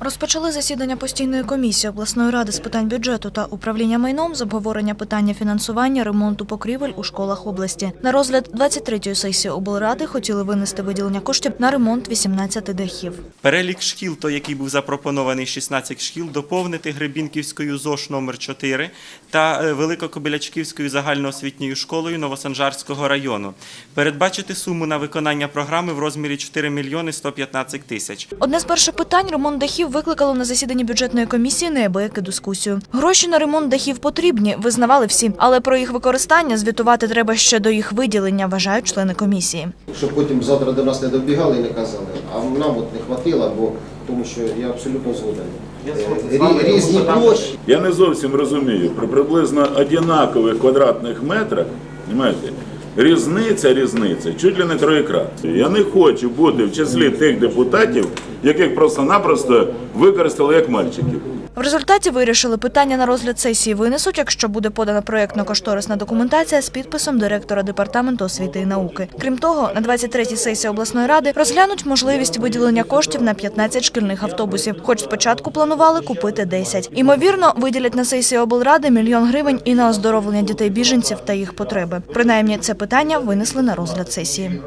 Розпочали засідання постійної комісії обласної ради з питань бюджету та управління майном з обговорення питання фінансування ремонту покрівель у школах області. На розгляд 23-ї сесії облради хотіли винести виділення коштів на ремонт 18 дахів. Перелік шкіл, той, який був запропонований 16 шкіл, доповнити Гребінківською ЗОШ номер 4 та е, Великокобилячківською загальноосвітньою школою Новосанжарського району. Передбачити суму на виконання програми в розмірі 4 мільйони 115 тисяч. Одне з перших питань ремонт дахів викликало на засіданні бюджетної комісії неабияку дискусію. Гроші на ремонт дахів потрібні, визнавали всі, але про їх використання звітувати треба ще до їх виділення, вважають члени комісії. щоб потім завтра до нас не добігали і не казали. А нам от не хватило, бо тому що я абсолютно згоден. Е, Різні площі. Я не зовсім розумію, при приблизно однакових квадратних метрах, розумієте, різниця, різниця, чуть ли не троєкратно. Я не хочу бути в числі тих депутатів, яких просто-напросто використали як мальчиків. В результаті вирішили питання на розгляд сесії винесуть, якщо буде подана проєктно-кошторисна документація з підписом директора департаменту освіти і науки. Крім того, на 23-й сесії обласної ради розглянуть можливість виділення коштів на 15 шкільних автобусів. Хоч спочатку планували купити 10. Імовірно, виділять на сесії облради мільйон гривень і на оздоровлення дітей біженців та їх потреби. Принаймні, це питання винесли на розгляд сесії.